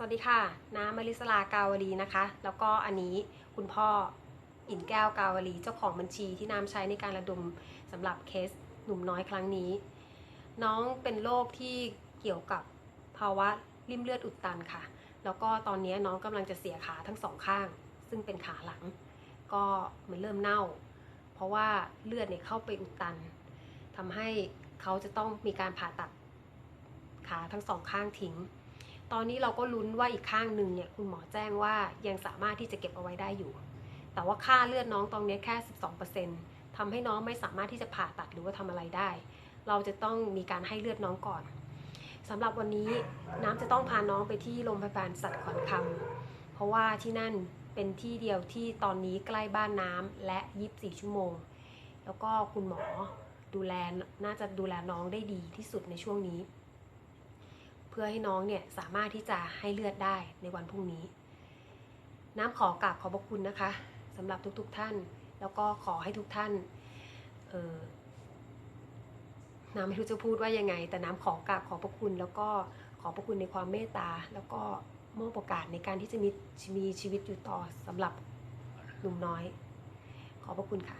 สวัสดีค่ะ น้ำมาริสลากาวลีนะคะ แล้วก็อันนี้คุณพ่ออินแก้วกาวลีเจ้าของบัญชีที่น้ำใช้ในการระดมสำหรับเคสหนุ่มน้อยครั้งนี้ น้องเป็นโรคที่เกี่ยวกับภาวะริ่มเลือดอุดตันค่ะ แล้วก็ตอนนี้น้องกำลังจะเสียขาทั้งสองข้าง ซึ่งเป็นขาหลัง ก็มันเริ่มเน่า เพราะว่าเลือดเนี่ยเข้าไปอุดตันทำให้เขาจะต้องมีการผ่าตัดขาทั้งสองข้างทิ้ง ตอนนี้เราก็ลุ้นว่าอีกข้างหนึ่งเนี่ยคุณหมอแจ้งว่ายังสามารถที่จะเก็บเอาไว้ได้อยู่ แต่ว่าค่าเลือดน้องตอนนี้แค่ 12%ทำให้น้องไม่สามารถที่จะผ่าตัดหรือว่าทำอะไรได้ เราจะต้องมีการให้เลือดน้องก่อนสำหรับวันนี้น้ำจะต้องพาน้องไปที่โรงพยาบาลสัตว์ขอนคำเพราะว่าที่นั่นเป็นที่เดียวที่ตอนนี้ใกล้บ้านน้ำและ 24 ชั่วโมง แล้วก็คุณหมอดูแลน่าจะดูแลน้องได้ดีที่สุดในช่วงนี้ พื่อให้น้องเนี่ยสามารถที่จะให้เลือดได้ในวันพรุ่งนี้ น้ำขอกราบขอบพระคุณนะคะสำหรับทุกๆทท่าน แล้วก็ขอให้ทุกท่านเออน้ำไม่รู้จะพูดว่ายังไง แต่น้ำขอกราบขอบพระคุณ แล้วก็ขอบพระคุณในความเมตตา แล้วก็มอบโอกาสในการที่จะมีมีชีวิตอยู่ต่อสำหรับหนุ่มน้อย ขอบพระคุณค่ะ